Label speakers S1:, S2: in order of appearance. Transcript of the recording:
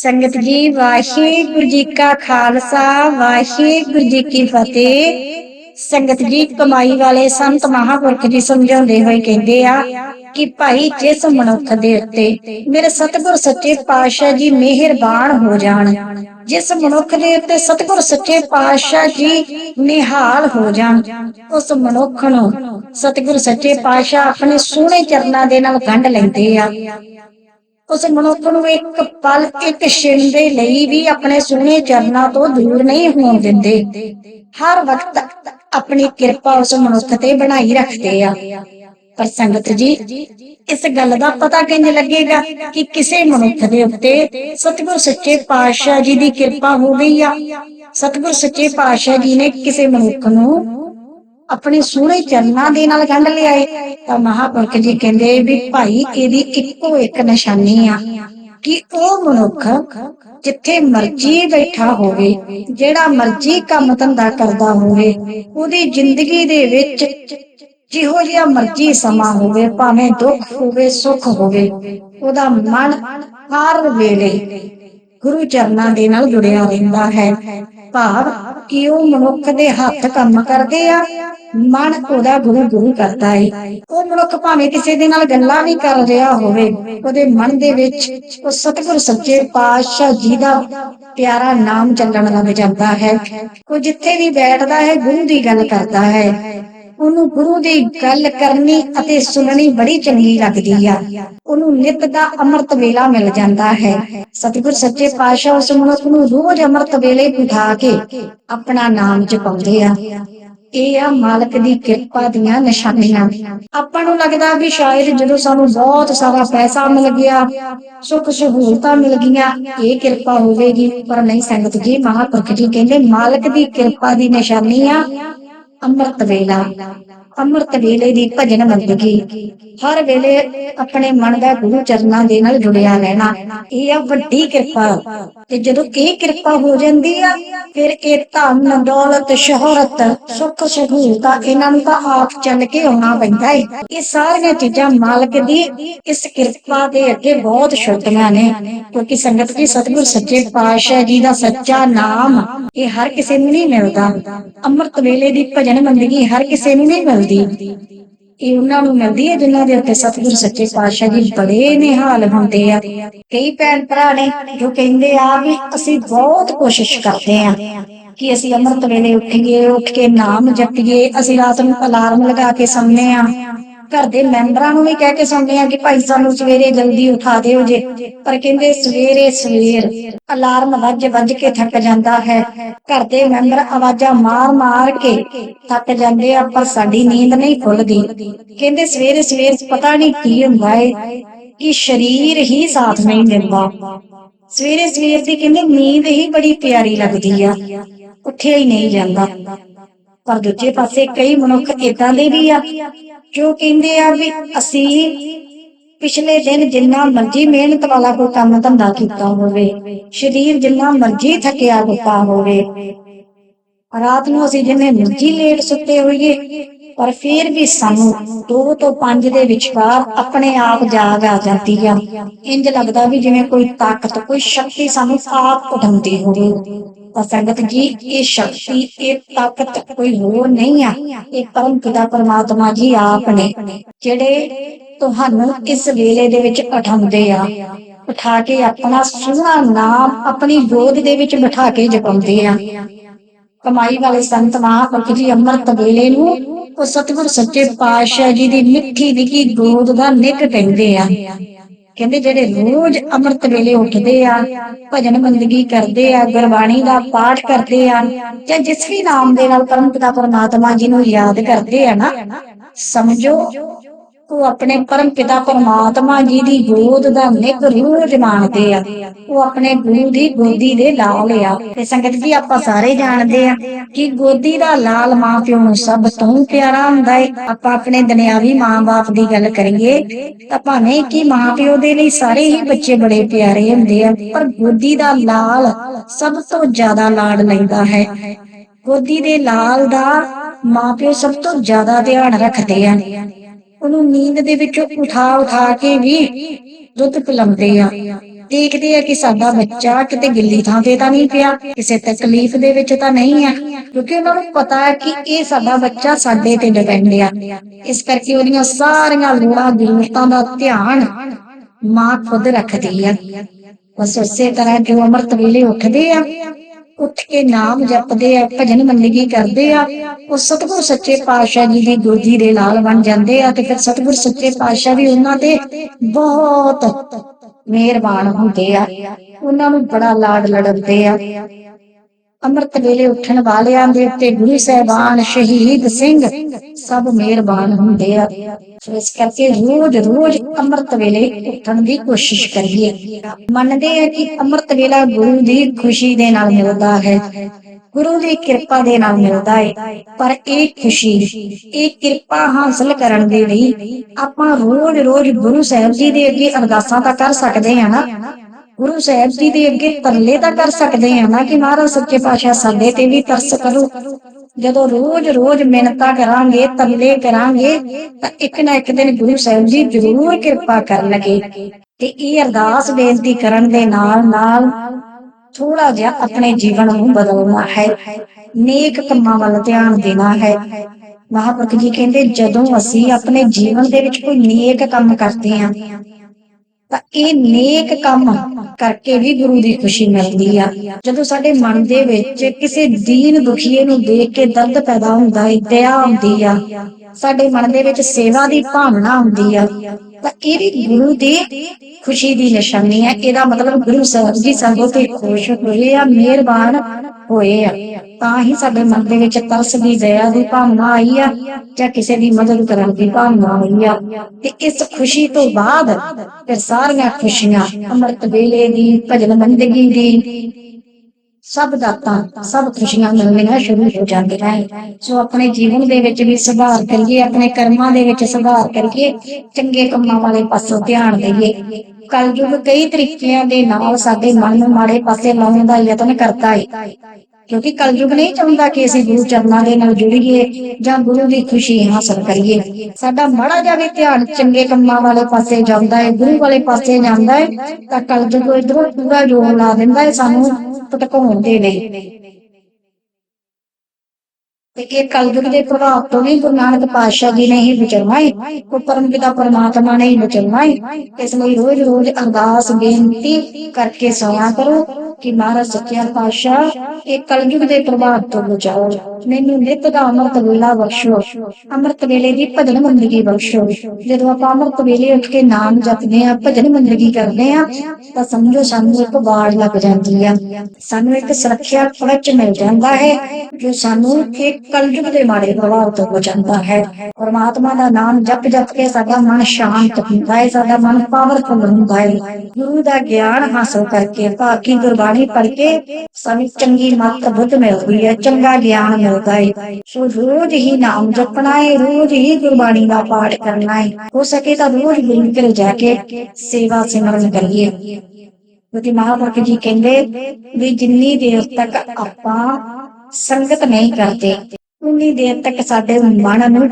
S1: ਸੰਗਤ ਜੀ, ਵਾਹਿਗੁਰੂ ਜੀ ਕਾ ਖਾਲਸਾ, ਵਾਹਿਗੁਰੂ ਜੀ ਕੀ ਫਤਿਹ। ਸੰਗਤ ਜੀ, ਕਮਾਈ ਵਾਲੇ ਸੰਤ ਮਹਾਂਪੁਰਖ ਜੀ ਸਮਝਾਉਂਦੇ ਹੋਏ ਕਹਿੰਦੇ ਆ ਕਿ ਭਾਈ, ਜਿਸ ਮਨੁੱਖ ਦੇ ਉੱਤੇ ਮੇਰੇ ਸਤਿਗੁਰ ਸੱਚੇ ਪਾਤਸ਼ਾਹ ਜੀ ਮਿਹਰਬਾਨ ਹੋ ਜਾਣ, ਜਿਸ ਮਨੁੱਖ ਦੇ ਉੱਤੇ ਸਤਿਗੁਰ ਸੱਚੇ ਪਾਤਸ਼ਾਹ ਜੀ ਨਿਹਾਲ ਹੋ ਜਾਣ, ਉਸ ਮਨੁੱਖ ਨੂੰ ਸਤਿਗੁਰ ਸੱਚੇ ਪਾਤਸ਼ਾਹ ਆਪਣੇ ਸੋਹਣੇ ਚਰਨਾਂ ਦੇ ਨਾਲ ਗੰਢ ਲੈਂਦੇ ਆ। ਉਸ ਮਨੁੱਖ ਨੂੰ ਇੱਕ ਪਲ, ਇੱਕ ਛਿਣ ਦੇ ਲਈ ਵੀ ਆਪਣੇ ਸੋਹਣੇ ਚਰਨਾਂ ਤੋਂ ਦੂਰ ਨਹੀਂ ਹੋਣ ਦਿੰਦੇ। ਹਰ ਵਕਤ ਆਪਣੀ ਕਿਰਪਾ ਉਸ ਮਨੁੱਖ ਤੇ ਬਣਾਈ ਰੱਖਦੇ ਆ। ਪਰ ਸੰਗਤ ਜੀ, ਇਸ ਗੱਲ ਦਾ ਪਤਾ ਕਿੰਜ ਲੱਗੇਗਾ ਕਿ ਕਿਸੇ ਮਨੁੱਖ ਦੇ ਉੱਤੇ ਸਤਿਗੁਰ ਸੱਚੇ ਪਾਤਸ਼ਾਹ ਜੀ ਦੀ ਕਿਰਪਾ ਹੋ ਗਈ ਆ। ਸਤਿਗੁਰ ਸੱਚੇ ਪਾਤਸ਼ਾਹ ਜੀ ਨੇ ਕਿਸੇ ਮਨੁੱਖ ਨੂੰ ਆਪਣੇ ਸੋਹਣੇ ਚਰਨਾਂ ਦੇ ਨਾਲ ਗੰਢ ਲਿਆਏ। ਤਾਂ ਮਹਾਪੁਰਖ ਜੀ ਕਹਿੰਦੇ ਵੀ ਭਾਈ, ਇਹਦੀ ਇੱਕੋ ਇੱਕ ਨਿਸ਼ਾਨੀ ਆ ਕਿ ਉਹ ਮਨੁੱਖ ਜਿੱਥੇ ਮਰਜ਼ੀ ਬੈਠਾ ਹੋਵੇ, ਜਿਹੜਾ ਮਰਜ਼ੀ ਕੰਮ ਧੰਦਾ ਕਰਦਾ ਹੋਵੇ, ਉਹਦੀ ਜ਼ਿੰਦਗੀ ਦੇ ਵਿੱਚ ਜਿਹੋ ਜਿਹਾ ਮਰਜ਼ੀ ਸਮਾਂ ਹੋਵੇ, ਭਾਵੇਂ ਦੁੱਖ ਹੋਵੇ, ਸੁੱਖ ਹੋਵੇ, ਉਹਦਾ ਮਨ ਹਰ ਵੇਲੇ ਗੁਰੂ ਚਰਨਾਂ ਦੇ ਨਾਲ ਜੁੜਿਆ ਰਹਿੰਦਾ ਹੈ। ਭਾਵ ਕਿ ਉਹ ਮਨੁੱਖ ਦੇ ਹੱਥ ਕੰਮ ਕਰਦੇ ਆ? ਮਨ ਉਹਦਾ ਗੁਰੂ ਗੁਰੂ ਕਰਦਾ ਹੈ ਉਹ ਮਨੁੱਖ ਭਾਵੇਂ ਕਿਸੇ ਦੇ ਨਾਲ ਗੱਲਾਂ ਵੀ ਕਰ ਰਿਹਾ ਹੋਵੇ, ਉਹਦੇ ਮਨ ਦੇ ਵਿੱਚ ਉਹ ਸਤਿਗੁਰ ਸੱਚੇ ਪਾਤਸ਼ਾਹ ਜੀ ਦਾ ਪਿਆਰਾ ਨਾਮ ਚੱਲਣ ਲੱਗ ਜਾਂਦਾ ਹੈ। ਉਹ ਜਿੱਥੇ ਵੀ ਬੈਠਦਾ ਹੈ, ਗੁਰੂ ਦੀ ਗੱਲ ਕਰਦਾ ਹੈ। ਉਹਨੂੰ ਗੁਰੂ ਦੀ ਗੱਲ ਕਰਨੀ ਅਤੇ ਸੁਣਨੀ ਬੜੀ ਚੰਗੀ ਲੱਗਦੀ ਆ। ਉਹਨੂੰ ਨਿਤ ਦਾ ਅੰਮ੍ਰਿਤ ਵੇਲਾ ਮਿਲ ਜਾਂਦਾ ਹੈ। ਸਤਿਗੁਰ ਸੱਚੇ ਪਾਤਸ਼ਾਹ ਉਸ ਮਨੁੱਖ ਨੂੰ ਰੋਜ਼ ਅੰਮ੍ਰਿਤ ਵੇਲੇ ਬਿਠਾ ਕੇ ਆਪਣਾ ਨਾਮ ਜਪਾਉਂਦੇ ਆ। ਇਹ ਆ ਮਾਲਕ ਦੀ ਕਿਰਪਾ ਦੀਆਂ ਨਿਸ਼ਾਨੀਆਂ। ਆਪਾਂ ਨੂੰ ਲੱਗਦਾ ਵੀ ਸ਼ਾਇਦ ਜਦੋਂ ਸਾਨੂੰ ਬਹੁਤ ਸਾਰਾ ਪੈਸਾ ਮਿਲ ਗਿਆ, ਸੁੱਖ ਸਹੂਲਤਾਂ ਮਿਲ ਗਈਆਂ, ਇਹ ਕਿਰਪਾ ਹੋਵੇਗੀ। ਪਰ ਨਹੀਂ ਸੰਗਤ ਜੀ, ਮਹਾਪੁਰਖ ਜੀ ਕਹਿੰਦੇ ਮਾਲਕ ਦੀ ਕਿਰਪਾ ਦੀ ਨਿਸ਼ਾਨੀ ਆ ਅੰਮ੍ਰਿਤ ਵੇਲਾ ਅੰਮ੍ਰਿਤ ਵੇਲੇ ਦੀ ਭਜਨ ਬੰਦਗੀ ਹਰ ਵੇਲੇ ਆਪਣੇ ਮਨ ਦਾ ਗੁਰੂ ਚਰਨਾਂ ਦੇ ਨਾਲ ਜੁੜਿਆ ਰਹਿਣਾ। ਇਹ ਆ ਵੱਡੀ ਕਿਰਪਾ। ਤੇ ਜਦੋਂ ਇਹ ਕਿਰਪਾ ਹੋ ਜਾਂਦੀ ਆ, ਫਿਰ ਇਹ ਧਨ ਦੌਲਤ ਸ਼ੋਹਰਤ ਸੁੱਖ ਸਹੂਲਤਾਂ ਇਹਨਾਂ ਨੂੰ ਤਾਂ ਆਪ ਚੱਲ ਕੇ ਆਉਣਾ ਪੈਂਦਾ ਏ। ਇਹ ਸਾਰੀਆਂ ਚੀਜ਼ਾਂ ਮਾਲਕ ਦੀ ਇਸ ਕਿਰਪਾ ਦੇ ਅੱਗੇ ਬਹੁਤ ਛੋਟੀਆਂ ਨੇ। ਕਿਉਂਕਿ ਸੰਗਤ ਜੀ, ਸਤਿਗੁਰ ਸੱਚੇ ਪਾਤਸ਼ਾਹ ਜੀ ਦਾ ਸੱਚਾ ਨਾਮ ਇਹ ਹਰ ਕਿਸੇ ਨੂੰ ਨਹੀਂ ਮਿਲਦਾ। ਅੰਮ੍ਰਿਤ ਵੇਲੇ ਦੀ ਭਜਨ ਬੰਦਗੀ ਹਰ ਕਿਸੇ ਨੂੰ ਨਹੀਂ ਮਿਲਦੀ। ਇਹ ਉਹਨਾਂ ਨੂੰ ਮਿਲਦੀ ਹੈ ਜਿਨ੍ਹਾਂ ਦੇ ਉੱਤੇ ਸਤਿਗੁਰ ਸੱਚੇ ਪਾਤਸ਼ਾਹ ਜੀ ਬੜੇ ਨਿਹਾਲ ਹੁੰਦੇ ਆ। ਕਈ ਭੈਣ ਭਰਾ ਨੇ ਜੋ ਕਹਿੰਦੇ ਆ ਵੀ ਅਸੀਂ ਬਹੁਤ ਕੋਸ਼ਿਸ਼ ਕਰਦੇ ਆ ਕਿ ਅਸੀਂ ਅੰਮ੍ਰਿਤ ਵੇਲੇ ਉੱਠੀਏ ਉੱਠ ਕੇ ਨਾਮ ਜਪੀਏ, ਅਸੀਂ ਰਾਤ ਨੂੰ ਅਲਾਰਮ ਲਗਾ ਕੇ ਸੌਂਦੇ ਆ। ਘਰ ਦੇ ਮੈਂਬਰਾਂ ਨੂੰ ਵੀ ਕਹਿ ਕੇ ਸੌਂਦੇ ਆ ਕਿ ਭਾਈ ਸਾਨੂੰ ਸਵੇਰੇ ਜਲਦੀ ਉਠਾ ਦਿਓ ਜੇ। ਪਰ ਕਹਿੰਦੇ ਸਵੇਰੇ ਸਵੇਰ ਅਲਾਰਮ ਵੱਜ ਵੱਜ ਕੇ ਥੱਕ ਜਾਂਦਾ ਹੈ। ਘਰ ਦੇ ਮੈਂਬਰ ਆਵਾਜ਼ਾਂ ਮਾਰ ਮਾਰ ਕੇ ਥੱਕ ਜਾਂਦੇ ਆ, ਪਰ ਸਾਡੀ ਨੀਂਦ ਨਹੀਂ ਖੁੱਲਦੀ। ਕਹਿੰਦੇ ਸਵੇਰੇ ਸਵੇਰ ਪਤਾ ਨਹੀਂ ਕੀ ਹੁੰਦਾ ਏ, ਕਿ ਸਰੀਰ ਹੀ ਸਾਥ ਨਹੀਂ ਦਿੰਦਾ। ਸਵੇਰੇ ਸਵੇਰ ਦੀ ਕਹਿੰਦੇ ਨੀਂਦ ਹੀ ਬੜੀ ਪਿਆਰੀ ਲੱਗਦੀ ਆ, ਉੱਠਿਆ ਹੀ ਨਹੀਂ ਜਾਂਦਾ। ਪਰ ਦੂਜੇ ਪਾਸੇ ਕਈ ਮਨੁੱਖ ਇਦਾਂ ਦੇ ਵੀ ਆ ਜੋ ਕਹਿੰਦੇ ਆ ਵੀ ਅਸੀਂ ਪਿਛਲੇ ਦਿਨ ਜਿੰਨਾ ਮਰਜ਼ੀ ਮਿਹਨਤ ਵਾਲਾ ਕੋਈ ਕੰਮ ਧੰਦਾ ਕੀਤਾ ਹੋਵੇ, ਸਰੀਰ ਜਿੰਨਾ ਮਰਜ਼ੀ ਥੱਕਿਆ ਹੁੰਦਾ ਹੋਵੇ, ਰਾਤ ਨੂੰ ਅਸੀਂ ਜਿੰਨੇ ਮਰਜ਼ੀ ਲੇਟ ਸੁੱਤੇ ਹੋਈਏ, ਪਰ ਫਿਰ ਵੀ ਸਾਨੂੰ 2 ਤੋਂ 5 ਦੇ ਵਿਚਕਾਰ ਆਪਣੇ ਆਪ ਜਾਗ ਆ ਜਾਂਦੀ ਆ। ਇੰਜ ਲੱਗਦਾ ਵੀ ਜਿਵੇਂ ਕੋਈ ਤਾਕਤ, ਕੋਈ ਸ਼ਕਤੀ ਸਾਨੂੰ ਆਪ ਉਠਾਉਂਦੀ ਹੋਵੇ। ਤਾਂ ਸੰਗਤ ਜੀ, ਇਹ ਸ਼ਕਤੀ, ਇਹ ਤਾਕਤ ਕੋਈ ਹੋਰ ਨਹੀਂ ਆ। ਇਹ ਪਰਮ ਪਿਤਾ ਪਰਮਾਤਮਾ ਜੀ ਆਪ ਨੇ, ਜਿਹੜੇ ਤੁਹਾਨੂੰ ਇਸ ਵੇਲੇ ਦੇ ਵਿੱਚ ਉਠਾਉਂਦੇ ਆ। ਉਠਾ ਕੇ ਆਪਣਾ ਸੋਹਣਾ ਨਾਮ ਆਪਣੀ ਗੋਦ ਦੇ ਵਿੱਚ ਬਿਠਾ ਕੇ ਜਪਾਉਂਦੇ ਆ। ਕਮਾਈ ਵਾਲੇ ਸੰਤ ਮਹਾਂਪੁਰਖ ਜੀ ਅੰਮ੍ਰਿਤ ਵੇਲੇ ਨੂੰ ਉਹ ਸਤਿਗੁਰ ਸੱਚੇ ਪਾਤਸ਼ਾਹ ਜੀ ਦੀ ਮਿੱਠੀ ਨਿੱਕੀ ਗੋਦ ਦਾ ਨਿੱਕ ਕਹਿੰਦੇ ਆ। ਕਹਿੰਦੇ ਜਿਹੜੇ ਰੋਜ਼ ਅੰਮ੍ਰਿਤ ਵੇਲੇ ਉੱਠਦੇ ਆ, ਭਜਨ ਬੰਦਗੀ ਕਰਦੇ ਆ, ਗੁਰਬਾਣੀ ਦਾ ਪਾਠ ਕਰਦੇ ਆ, ਜਾਂ ਜਿਸ ਵੀ ਨਾਮ ਦੇ ਨਾਲ ਪਰਮ ਪਿਤਾ ਪਰਮਾਤਮਾ ਜੀ ਨੂੰ ਯਾਦ ਕਰਦੇ ਆ ਨਾ, ਸਮਝੋ ਉਹ ਆਪਣੇ ਪਰਮ ਪਿਤਾ ਪਰਮਾਤਮਾ ਜੀ ਦੀ ਗੋਦ ਦਾ ਨਿੱਘ ਰੋਜ਼ ਮਾਣਦੇ ਆ। ਉਹ ਆਪਣੇ ਗੁਰੂ ਦੀ ਗੋਦੀ ਦੇ ਲਾਲ ਆ। ਤੇ ਸੰਗਤ ਜੀ, ਆਪਾਂ ਸਾਰੇ ਜਾਣਦੇ ਆ ਕਿ ਗੋਦੀ ਦਾ ਲਾਲ ਮਾਂ ਪਿਓ ਨੂੰ ਸਭ ਤੋਂ ਪਿਆਰਾ ਹੁੰਦਾ ਹੈ ਆਪਾਂ ਆਪਣੇ ਦੁਨਿਆਵੀ ਮਾਂ-ਬਾਪ ਦੀ ਗੱਲ ਕਰੀਏ ਤਾਂ ਭਾਵੇਂ ਕਿ ਮਾਂ ਪਿਓ ਦੇ ਲਈ ਸਾਰੇ ਹੀ ਬੱਚੇ ਬੜੇ ਪਿਆਰੇ ਹੁੰਦੇ ਆ, ਪਰ ਗੋਦੀ ਦਾ ਲਾਲ ਸਭ ਤੋਂ ਜ਼ਿਆਦਾ ਲਾਡ ਲੈਂਦਾ ਹੈ। ਗੋਦੀ ਦੇ ਲਾਲ ਦਾ ਮਾਂ ਪਿਓ ਸਭ ਤੋਂ ਜ਼ਿਆਦਾ ਧਿਆਨ ਰੱਖਦੇ ਆ। ਉਹਨੂੰ ਨੀਂਦ ਦੇ ਵਿੱਚੋਂ ਉਠਾ ਉਠਾ ਕੇ ਵੀ ਦੁੱਧ ਪਿਲਾਉਂਦੇ ਆ। ਦੇਖਦੇ ਆ ਕਿ ਸਾਡਾ ਬੱਚਾ ਕਿਤੇ ਗਿੱਲੀ ਥਾਂ ਤੇ ਤਾਂ ਨਹੀਂ ਪਿਆ, ਕਿਸੇ ਤਕਲੀਫ ਦੇ ਵਿੱਚ ਤਾਂ ਨਹੀਂ ਆ। ਕਿਉਂਕਿ ਉਹਨਾਂ ਨੂੰ ਪਤਾ ਹੈ ਕਿ ਇਹ ਸਾਡਾ ਬੱਚਾ ਸਾਡੇ ਤੇ ਡਿਪੈਂਡ ਆ। ਇਸ ਕਰਕੇ ਉਹਦੀਆਂ ਸਾਰੀਆਂ ਲੋੜਾਂ, ਜ਼ਰੂਰਤਾਂ ਦਾ ਧਿਆਨ ਮਾਂ ਖੁਦ ਰੱਖਦੀ ਆ। ਬਸ ਉਸੇ ਤਰ੍ਹਾਂ ਜੋ ਅੰਮ੍ਰਿਤ ਵੇਲੇ ਉੱਠਦੇ ਆ ਉੱਠ ਕੇ ਨਾਮ ਜਪਦੇ ਆ, ਭਜਨ ਮੰਦਗੀ ਕਰਦੇ ਆ, ਉਹ ਸਤਿਗੁਰ ਸੱਚੇ ਪਾਤਸ਼ਾਹ ਜੀ ਦੀ ਗੋਦੀ ਦੇ ਨਾਲ ਬਣ ਜਾਂਦੇ ਆ ਤੇ ਫਿਰ ਸਤਿਗੁਰ ਸੱਚੇ ਪਾਤਸ਼ਾਹ ਵੀ ਉਹਨਾਂ ਤੇ ਬਹੁਤ ਮਿਹਰਬਾਨ ਹੁੰਦੇ ਆ। ਉਹਨਾਂ ਨੂੰ ਬੜਾ ਲਾਡ ਲੜਦੇ ਆ। ਅੰਮ੍ਰਿਤ ਵੇਲੇ ਉੱਠਣ ਵਾਲਿਆਂ ਦੇ ਉੱਤੇ ਗੁਰੂ ਸਾਹਿਬਾਨ ਸ਼ਹੀਦ ਸਿੰਘ ਸਭ ਮਿਹਰਬਾਨ ਹੁੰਦੇ ਆ। ਇਸ ਕਰਕੇ ਰੋਜ਼ ਰੋਜ਼ ਅੰਮ੍ਰਿਤ ਵੇਲੇ ਉੱਠਣ ਦੀ ਕੋਸ਼ਿਸ਼ ਕਰੀਏ। ਮੰਨਦੇ ਆ ਕਿ ਅੰਮ੍ਰਿਤ ਵੇਲਾ ਗੁਰੂ ਦੀ ਖੁਸ਼ੀ ਦੇ ਨਾਲ ਮਿਲਦਾ ਹੈ। ਗੁਰੂ ਦੀ ਕਿਰਪਾ ਦੇ ਨਾਲ ਮਿਲਦਾ ਹੈ ਪਰ ਇਹ ਖੁਸ਼ੀ, ਇਹ ਕਿਰਪਾ ਹਾਸਲ ਕਰਨ ਦੇ ਲਈ ਆਪਾਂ ਰੋਜ਼ ਰੋਜ਼ ਗੁਰੂ ਸਾਹਿਬ ਜੀ ਦੇ ਅੱਗੇ ਅਰਦਾਸਾਂ ਤਾਂ ਕਰ ਸਕਦੇ ਆ ਨਾ। ਗੁਰੂ ਸਾਹਿਬ ਜੀ ਦੇ ਅੱਗੇ ਤਰਲੇ ਤਾਂ ਕਰ ਸਕਦੇ ਆ ਨਾ ਕਿ ਮਹਾਰਾਜ ਸੱਚੇ ਪਾਤਸ਼ਾਹ ਸਾਡੇ ਤੇ ਵੀ ਤਰਸ ਕਰੋ। ਜਦੋਂ ਰੋਜ਼-ਰੋਜ਼ ਮਿਹਨਤਾਂ ਕਰਾਂਗੇ, ਤਰਲੇ ਕਰਾਂਗੇ, ਤਾਂ ਇੱਕ ਨਾ ਇੱਕ ਦਿਨ ਗੁਰੂ ਸਾਹਿਬ ਜੀ ਜ਼ਰੂਰ ਕਿਰਪਾ ਕਰਨਗੇ। ਤੇ ਇਹ ਅਰਦਾਸ ਬੇਨਤੀ ਕਰਨ ਦੇ ਨਾਲ ਨਾਲ ਥੋੜਾ ਜਿਹਾ ਆਪਣੇ ਜੀਵਨ ਨੂੰ ਬਦਲਣਾ ਹੈ। ਨੇਕ ਕੰਮਾਂ ਵੱਲ ਧਿਆਨ ਦੇਣਾ ਹੈ। ਮਹਾਪੁਰਖ ਜੀ ਕਹਿੰਦੇ, ਜਦੋਂ ਅਸੀਂ ਆਪਣੇ ਜੀਵਨ ਦੇ ਵਿੱਚ ਕੋਈ ਨੇਕ ਕੰਮ ਕਰਦੇ ਹਾਂ ਤਾਂ ਇਹ ਨੇਕ ਕੰਮ ਕਰਕੇ ਵੀ ਗੁਰੂ ਦੀ ਖੁਸ਼ੀ ਮਿਲਦੀ ਆ। ਜਦੋਂ ਸਾਡੇ ਮਨ ਦੇ ਵਿੱਚ ਕਿਸੇ ਦੀਨ ਦੁਖੀਏ ਨੂੰ ਦੇਖ ਕੇ ਦਰਦ ਪੈਦਾ ਹੁੰਦਾ ਹੈ ਦਇਆ ਆਉਂਦੀ ਆ। ਸਾਡੇ ਮਨ ਦੇ ਵਿੱਚ ਸੇਵਾ ਦੀ ਭਾਵਨਾ ਹੁੰਦੀ ਆ। ਤਾਂ ਇਹ ਵੀ ਗੁਰੂ ਦੀ ਖੁਸ਼ੀ ਦੀ ਨਿਸ਼ਾਨੀ ਹੈ। ਇਹਦਾ ਮਤਲਬ ਗੁਰੂ ਸਾਹਿਬ ਜੀ ਸਾਡੇ ਤੇ ਖੁਸ਼ ਹੋਏ ਆ, ਮਿਹਰਬਾਨ ਹੋਏ ਆ। ਤਾਂ ਹੀ ਸਾਡੇ ਮਨ ਦੇ ਵਿੱਚ ਤਰਸ ਦੀ ਦਇਆ ਦੀ ਭਾਵਨਾ ਆਈ ਆ, ਜਾਂ ਕਿਸੇ ਦੀ ਮਦਦ ਕਰਨ ਦੀ ਭਾਵਨਾ ਆਈ ਆ। ਤੇ ਇਸ ਖੁਸ਼ੀ ਤੋਂ ਬਾਅਦ ਫਿਰ ਸਾਰੀਆਂ ਖੁਸ਼ੀਆਂ, ਅੰਮ੍ਰਿਤ ਵੇਲੇ ਦੀ, ਭਜਨ ਬੰਦਗੀ ਦੀ ਸਭ ਦਾਤਾਂ, ਸਭ ਖੁਸ਼ੀਆਂ ਮਿਲਣੀਆਂ ਸ਼ੁਰੂ ਹੋ ਜਾਂਦੀਆਂ ਹੈ ਸੋ ਆਪਣੇ ਜੀਵਨ ਦੇ ਵਿੱਚ ਵੀ ਸੁਧਾਰ ਕਰੀਏ, ਆਪਣੇ ਕਰਮਾਂ ਦੇ ਵਿੱਚ ਸੁਧਾਰ ਕਰੀਏ, ਚੰਗੇ ਕੰਮਾਂ ਵਾਲੇ ਪਾਸੋਂ ਧਿਆਨ ਦੇਈਏ। ਕਲਯੁਗ ਕਈ ਤਰੀਕਿਆਂ ਦੇ ਨਾਲ ਸਾਡੇ ਮਨ ਨੂੰ ਮਾੜੇ ਪਾਸੇ ਲਾਉਣ ਦਾ ਯਤਨ ਕਰਦਾ ਹੈ ਕਿਉਂਕਿ ਕਲਯੁਗ ਨਹੀਂ ਚਾਹੁੰਦਾ ਕਿ ਅਸੀਂ ਗੁਰੂ ਚਰਨਾਂ ਦੇ ਨਾਲ ਜੁੜੀਏ ਜਾਂ ਗੁਰੂ ਦੀ ਖੁਸ਼ੀ ਹਾਸਲ ਕਰੀਏ। ਸਾਡਾ ਮਾੜਾ ਜਿਹਾ ਧਿਆਨ ਚੰਗੇ ਕੰਮਾਂ ਵਾਲੇ ਪਾਸੇ ਜਾਂਦਾ ਹੈ, ਗੁਰੂ ਵਾਲੇ ਪਾਸੇ ਜਾਂਦਾ ਹੈ, ਤਾਂ ਕਲਯੁਗ ਇਧਰੋਂ ਪੂਰਾ ਜੋਰ ਲਾ ਦਿੰਦਾ ਹੈ, ਸਾਨੂੰ ਭਟਕਾਉਣ ਦੇ ਲਈ। ਤੇ ਇਹ ਕਲਯੁਗ ਦੇ ਪ੍ਰਭਾਵ ਤੋਂ ਵੀ ਗੁਰੂ ਨਾਨਕ ਪਾਤਸ਼ਾਹ ਜੀ ਨੇ ਹੀ ਵਿਚਰਨਾ ਹੈ ਕੋ ਪਰਮ ਪਿਤਾ ਪਰਮਾਤਮਾ ਨੇ ਹੀ ਵਿਚਰਨਾ ਹੈ ਇਸ ਲਈ ਰੋਜ਼ ਰੋਜ਼ ਅਰਦਾਸ ਬੇਨਤੀ ਕਰਕੇ ਸੋਇਆ ਕਰੋ ਕਿ ਮਹਾਰਾਜ ਸੱਚਾ ਪਾਤਸ਼ਾਹ, ਇਹ ਕਲਯੁਗ ਦੇ ਪ੍ਰਭਾਵ ਤੋਂ ਬਚਾਓ। ਮੈਨੂੰ ਨਿਤ ਦਾ ਅੰਮ੍ਰਿਤ ਵੇਲਾ ਬਖਸ਼ੋ। ਅੰਮ੍ਰਿਤ ਵੇਲੇ ਦੀ ਭਜਨ ਬੰਦਗੀ ਬਖਸ਼ੋ। ਜਦੋਂ ਆਪਾਂ ਅੰਮ੍ਰਿਤ ਵੇਲੇ ਉੱਠ ਕੇ ਨਾਮ ਜਪਦੇ ਆ ਭਜਨ ਬੰਦਗੀ ਕਰਦੇ ਆ ਤਾਂ ਸਮਝੋ ਸਾਨੂੰ ਇੱਕ ਬਾੜ ਲੱਗ ਜਾਂਦੀ ਆ। ਸਾਨੂੰ ਇੱਕ ਸੁਰੱਖਿਆ ਕਵਚ ਮਿਲ ਜਾਂਦਾ ਹੈ, ਜੋ ਸਾਨੂੰ ਇੱਕ ਕਲਯੁਗ ਦੇ ਮਾੜੇ ਪ੍ਰਭਾਵ ਤੋਂ ਬਚਾਉਂਦਾ ਹੈ ਪਰਮਾਤਮਾ ਦਾ ਨਾਮ ਜਪ ਜਪ ਕੇ ਸਾਡਾ ਮਨ ਸ਼ਾਂਤ ਹੁੰਦਾ ਹੈ ਸਾਡਾ ਮਨ ਪਾਵਰਫੁਲ ਹੁੰਦਾ ਹੈ ਗੁਰੂ ਦਾ ਗਿਆਨ ਹਾਸਲ ਕਰਕੇ ਭਾਕੀ ਗੁਰਬਾਣੀ ਪੜ੍ਹ ਕੇ ਸਾਨੂੰ ਚੰਗੀ ਮੱਤ ਬੁੱਧ ਮਿਲਦੀ ਹੈ ਚੰਗਾ ਗਿਆਨ ਮਿਲਦਾ ਹੈ ਸੋ ਰੋਜ਼ ਹੀ ਨਾਮ ਜਪਣਾ ਹੈ ਰੋਜ਼ ਹੀ ਗੁਰਬਾਣੀ ਦਾ ਪਾਠ ਕਰਨਾ ਹੈ ਹੋ ਸਕੇ ਤਾਂ ਰੋਜ਼ ਗੁਰੂ ਘਰ ਜਾ ਕੇ ਸੇਵਾ ਸਿਮਰਨ ਕਰੀਏ ਕਿਉਂਕਿ ਮਹਾਂਪੁਰਖ ਜੀ ਕਹਿੰਦੇ ਵੀ ਜਿੰਨੀ ਦੇਰ ਤੱਕ ਆਪਾਂ ਸੰਗਤ ਨਹੀਂ ਕਰਦੇ ਉਨੀ ਦੇਰ ਤੱਕ ਸਾਡੇ ਮਨ ਨੂੰ